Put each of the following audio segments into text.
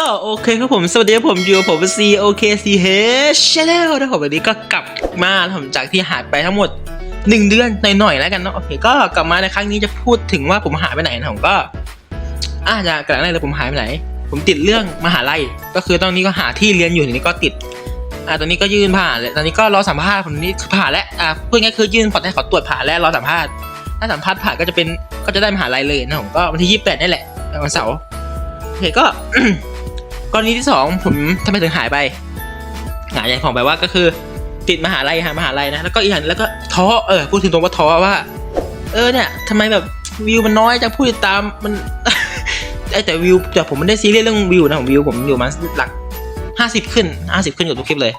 ก็โอเคครับผมสวัสดีครับผมอยู่ผม C O K C H Channel นะครับผมวันนี้ก็กลับมาผมจากที่หายไปทั้งหมด 1 เดือนหน่อยๆแล้วกันเนาะโอเคก็กลับมาในครั้งนี้จะพูดถึงว่าผมหายไปไหนนะผมก็อ่าจะกระนั้นเลยผมหายไปไหน ผมติดเรื่องมหาลัยก็คือตอนนี้ก็หาที่เรียนอยู่ทีนี้ก็ติดอ่าตอนนี้ก็ยื่นผ่านเลยตอนนี้ก็รอสัมภาษณ์ผมนี่ผ่านแล้วอ่าพูดง่ายคือยื่นขอให้เขาตรวจผ่านแล้วรอสัมภาษณ์ถ้าสัมภาษณ์ผ่านก็จะเป็นก็จะได้มหาลัยเลยนะผมก็วันที่ 28นี่แหละวันเสาร์โอเคก็ กรณีที่สองผมทำไมถึงหายไปหายอย่างของไปว่าก็คือ ติดมหาลัยหามหาลัยนะแล้วก็อีกอย่างแล้วก็ท้อเออพูดถึงตรงว่าท้อว่า เออเนี่ยทำไมแบบวิวมันน้อยจังผู้ติดตามมันไอแต่วิวแต่ผมไม่ได้ซีเรียสเรื่องวิวนะผมวิวผมอยู่มาหลักห้าสิบขึ้นห้าสิบขึ้นกับทุกคลิปเลย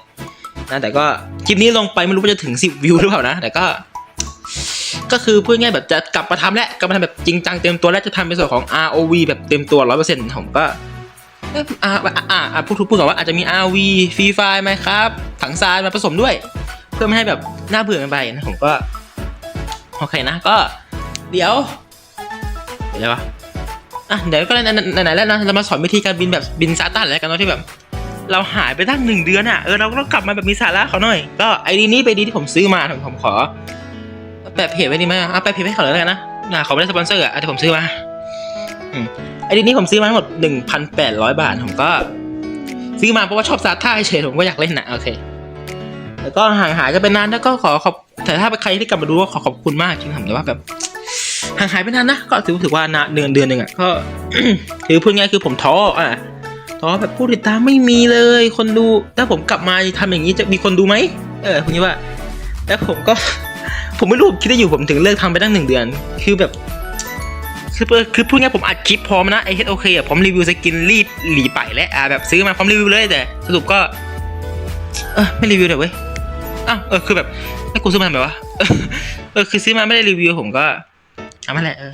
นะแต่ก็คลิปนี้ลงไปไม่รู้ว่าจะถึงสิบวิวหรือเปล่านะแต่ก็ ก็คือพูดง่ายแบบจะกลับมาทำแล้วกลับมาทำแบบจริงจังเต็มตัวแล้วจะทำเป็นส่วนของ ROV แบบเต็มตัวร้อยเปอร์เซ็นต์ผมก็ อ้ยอ่าอ่าอาอาพูดถูกพูดก่อนว่าอาจจะมี RV ฟรีไฟไหมครับ ถังทรายมาผสมด้วย เพื่อไม่ให้แบบน่าเบื่อกันไปนะผมก็โอเคนะก็เดี๋ยวเดี๋ยวอะไรวะอะเดี๋ยวก็ไหนไหนแล้วนะเรามาสอนวิธีการบินแบบบินซาต้าแล้วกันเนาะที่แบบ เราหายไปตั้งหนึ่งเดือนอะเออเราก็กลับมาแบบมีสาระเขาหน่อย ก็ไอดีนี้ไปดีที่ผมซื้อมาผมผมขอแปะเพจไว้ดีไหมอะแปะเพจให้เขาเลยแล้วกันนะนะเขาไม่ได้สปอนเซอร์อะแต่ผมซื้อมาอืม อ้ดีนี้ผมซื้อมาทั้งหมด1,800 บาท ผมก็ ซื้อมาเพราะว่าชอบซาท่าเฉยผมก็อยากเล่นนะโอเค แล้วก็ห่างหายกันไปนานแล้วก็ขอขอบแต่ถ้าใครที่กลับมาดูก็ขอขอบคุณมากจริงๆผมแต่ว่าแบบห่างหายไปนานนะก็ถือถือว่านานเดือนเดือนหนึ่งอะก็ถือพูดง่ายคือผมท้ออะท้อแบบผู้ติดตามไม่มีเลย คนดูถ้าผมกลับมาทำอย่างนี้จะมีคนดูไหมเออคุณคิดว่า แล้วผมก็ ผมไม่รู้คิดได้อยู่ผมถึงเลิกทำไปตั้งหนึ่งเดือน คือแบบ คือคือพูดง่ายผมอัดคลิปพร้อมนะไอเฮดโอเคอะผมรีวิวสกินรีบหลีไปและอ่าแบบซื้อมาพร้อมรีวิวเลยแต่สรุปก็ เออไม่รีวิวเดี๋ยวเว้ยอ้าวเออคือแบบให้กูซื้อมาทำไมวะเออคือซื้อมาไม่ได้รีวิวผมก็เอามาแหละเออ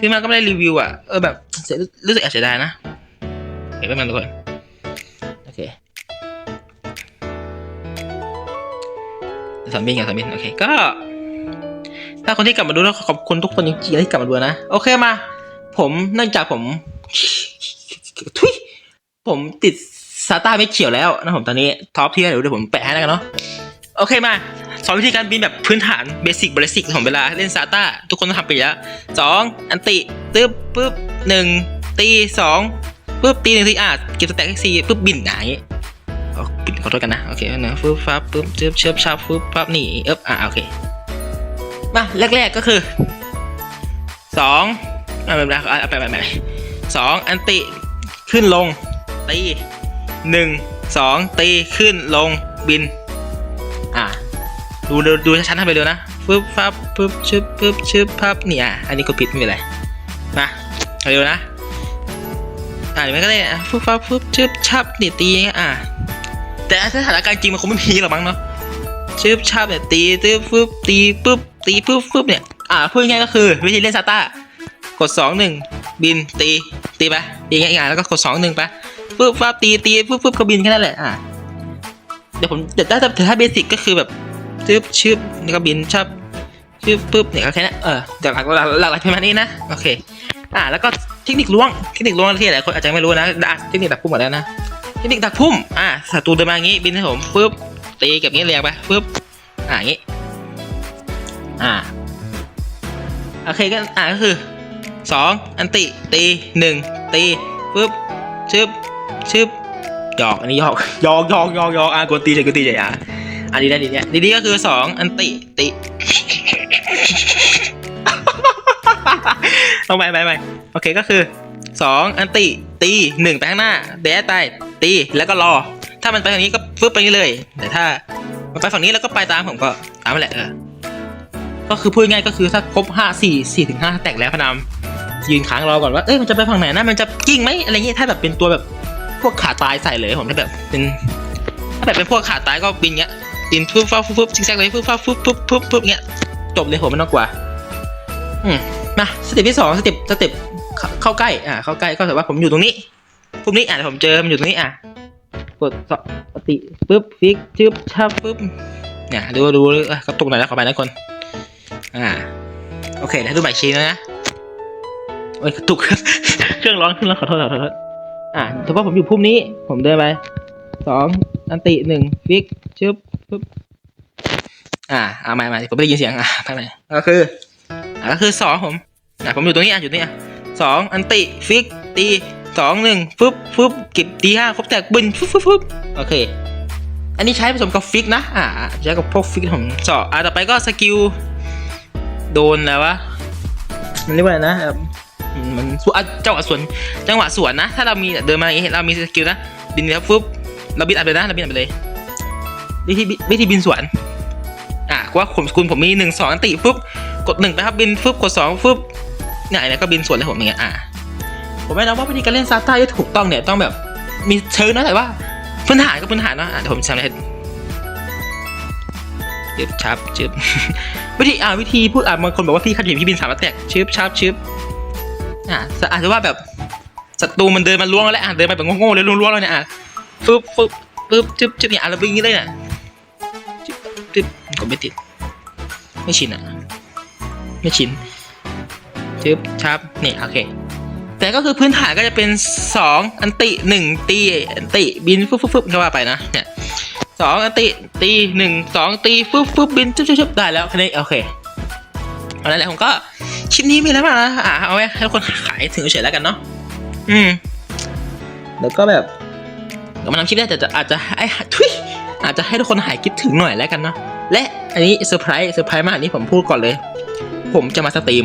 ซื้อมาก็ไม่ได้รีวิวอะเออแบบเสียรู้สึกแอบเสียดายนะเห็นไหมมันทุกคนโอเคสามบินกับสามบินโอเคก็ ถ้าคนที่กลับมาดูแล้วขอบคุณทุกคนจริงๆที่กลับมาดูนะ โอเคมา ผมเนื่องจากผมทุยผมติดซาต้าไม่เขียวแล้วนะผมตอนนี้ท็อปที่เดี๋ยวเดี๋ยวผมแปะให้แล้วกันเนาะโอเคมาสอนวิธีการบินแบบพื้นฐานเบสิกเบสิกของเวลาเล่นซาต้าทุกคนต้องทำไปแล้วสองอันติตึ๊บปึ๊บหนึ่งตีสองปึ๊บตีหนึ่งทีอะเก็บสแต็กซีปึ๊บบินอะอย่างงี้เอาปิดขอโทษกันนะ โอเคนะปึ๊บฟับปึ๊บเชิบเชิบชับปึ๊บปั๊บนี่เอ๊บอะโอเค มาแรก ๆก็คือสองอ่าไม่เป็นไรเอาไปไปไปสองอันติขึ้นลงตีหนึ่งสองตีขึ้นลงบิน อ่าดูดูดูชัดๆทำไปเร็วนะฟึบฟับฟึบชึบฟึบชึบพับนี่อะอันนี้ก็ผิดไม่เป็นไรมาเร็วนะอ่าเดี๋ยวมันก็ได้อะฟึบฟับฟึบชึบชับนี่ตีอย่างเงี้ยอะแต่สถานการณ์จริงมันคงไม่มีหรอกมั้งเนาะ ชึบชับเนี่ยตีตึ๊บฟึบตีปุ๊บตีปุ๊บฟึบเนี่ยอ่าพูดง่ายก็คือวิธีเล่นซาต้ากดสองหนึ่งบินตีตีไปตีง่ายๆแล้วก็กดสองหนึ่งไปปุ๊บฟับตีตีปุ๊บปุ๊บก็บินแค่นั้นแหละอ่าเดี๋ยวผมเดี๋ยวถ้าแต่ถ้าเบสิกก็คือแบบชึบชึบนี่ก็บินชับชึบปุ๊บเนี่ยก็แค่นั้นเออเดี๋ยวหลักหลักหลักหลักประมาณนี้นะโอเคอ่าแล้วก็เทคนิคล้วงเทคนิคล้วงที่หลายคนอาจจะไม่รู้นะอะเทคนิคดักพุ่มหมดแล้วนะเทคนิคดักพุ่มอ่าศัตรูเดินมาอย่างงี้บินให้ผมปุ๊บ ตีเก็บงี้เรียงไปปุ๊บอ่างี้ อ่าโอเคก็อ่าก็คือสองอันติตีหนึ่งตีปึ๊บชึบชึบหยอกอันนี้หยอกหยอกหยอกหยอกหยอกอ่ากดตีเฉยกดตีเฉยอะอันนี้ได้ดีเนี่ยดีๆก็คือสองอันติติลงไปไปไปโอเคก็คือสองอันติตีหนึ่งไปข้างหน้าเดะใต้ตีแล้วก็รอามันไปทางนี้ก็ฟึบไปนี้เลย แต่ถ้ามันไปฝั่งนี้แล้วก็ไปตามผมก็ตามไปแหละเออก็คือพูดง่ายก็คือถ้าครบห้าสี่สี่ถึงห้าแตกแล้วพนามยืนค้างรอก่อนว่าเอ้ยมันจะไปฝั่งไหนนะมันจะกิ้งไหมอะไรเงี้ยถ้าแบบเป็นตัวแบบพวกขาตายใส่เลยผมถ้าแบบเป็นถ้าแบบเป็นพวกขาตายก็บินเงี้ยบินปุ๊บฟ้าปุ๊บปุ๊บซิกแซกเลยปุ๊บฟ้าปุ๊บปุ๊บปุ๊บปุ๊บเงี้ยจบเลยผมไม่ต้องกลัวอืมมาสเต็ปที่สองสเต็ปสเต็ปเข้าใกล้อ่าเข้าใกล้ก็ถือว่าผมอยู่ตรงนี้ปุ๊บนี้อะผมเจอมันอยู่ตรงนี้อะ กดสปติปุ๊บฟิกจึ๊บชับปุ๊บเนี่ยดูดูเอ้ยกระตุกหน่อยนะขอไปนะคนอ่าโอเคเดี๋ยวดูใหม่ชีนะนะโอ้ยกระตุกเครื่องร้อนขึ้นแล้วขอโทษขอโทษอะถือว่าผมอยู่พุ่มนี้ ผมเดินไปสองอันติหนึ่งฟิกชึบปึ๊บอ่าเอาใหม่ใหม่ผมไม่ได้ยินเสียงอะทำไมก็คืออะก็คือสองผมอะผมอยู่ตรงนี้อะอยู่ตรงนี้อะสองอันติฟิกตี สองหนึ่งฟึบฟึบเก็บตีห้าครบแตกบึนฟึบฟึบฟึบโอเค อันนี้ใช้ผสมกับฟิกนะ อ่าใช้กับพวกฟิกผมเจาะอ่าต่อไปก็สกิลโดนแล้ววะมันเรียกว่าอะไรนะแบมันสวนจังหวะสวนจังหวะสวนนะ ถ้าเรามีเดินมาอย่างงี้เรามีสกิลนะบินแล้วฟึบเราบินอัดไปนะเราบินอัดไปเลยวิธีบิวิธีบินสวนอะว่าผมคุณผมมีหนึ่งสองติฟึบกดหนึ่งไปครับบินฟึบกดสองฟึบเนี่ยนก็บินสวนเลยผมอย่างเงี้ยอะ ผมไม่รู้ว่าวิธีการเล่นซาต้าที่ถูกต้องเนี่ยต้องแบบมีเชิงนะแต่ว่าพื้นฐานก็พื้นฐานนะอะเดี๋ยวผมทำให้จึบชับจึบวิธีอ่าวิธีพูดอ่าบางคนบอกว่าพี่ขัดผิดพี่บินสามารถแตกชึบชับชึบอ่าอาจจะว่าแบบศัตรูมันเดินมาล้วงแล้วแหละอะเดินไปแบบโง่ๆเลยล้วงๆแล้วเนี่ยอะฟึบฟึบฟึบจึบจึบเนี่ยอะเราบินอย่างนี้เลยเนี่ยจึบจึบกดไม่ติด ไม่ชินอะ ไม่ชินชึบชับนี่โอเค แต่ก็คือพื้นฐานก็จะเป็นสองอันติหนึ่งตี อันติบินฟึบฟึบฟึบก็ว่าไปนะเนี่ยสองอันติตีหนึ่งสองตีฟึบฟึบบินชุบชุบชุบได้แล้วแค่นี้โอเคเอาละไรผมก็คลิปนี้มีแล้วมากนะอะเอาไว้ให้ทุกคนขายถึงเฉยๆแล้วกันเนาะอืมแล้วก็แบบเดี๋ยวมาทำคลิปแรกแต่จะอาจจะไอ้ทุยอาจจะให้ทุกคนหายคิดถึงหน่อยแล้วกันเนาะและอันนี้เซอร์ไพรส์เซอร์ไพรส์มากอันนี้ผมพูดก่อนเลย ผมจะมาสตรีม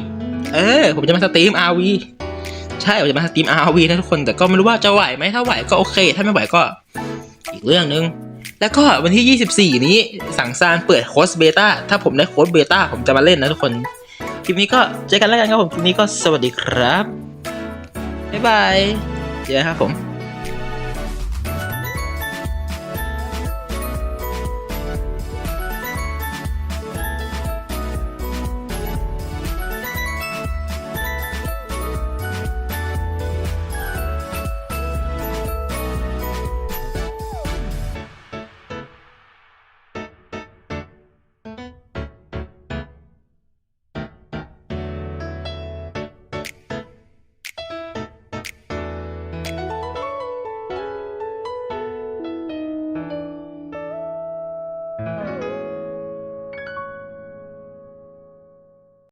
เออ ผมจะมาสตรีม RV ใช่ผมจะมาสตรีม RV นะทุกคน แต่ก็ไม่รู้ว่าจะไหวไหมถ้าไหวก็โอเค ถ้าไม่ไหวก็อีกเรื่องนึง แล้วก็วันที่ 24 นี้สั่งซานเปิดโค้ดเบต้าถ้าผมได้โค้ดเบต้าผมจะมาเล่นนะทุกคน คลิปนี้ก็เจอกันแล้วกันครับผม คลิปนี้ก็สวัสดีครับ บ๊ายบาย เจอครับผม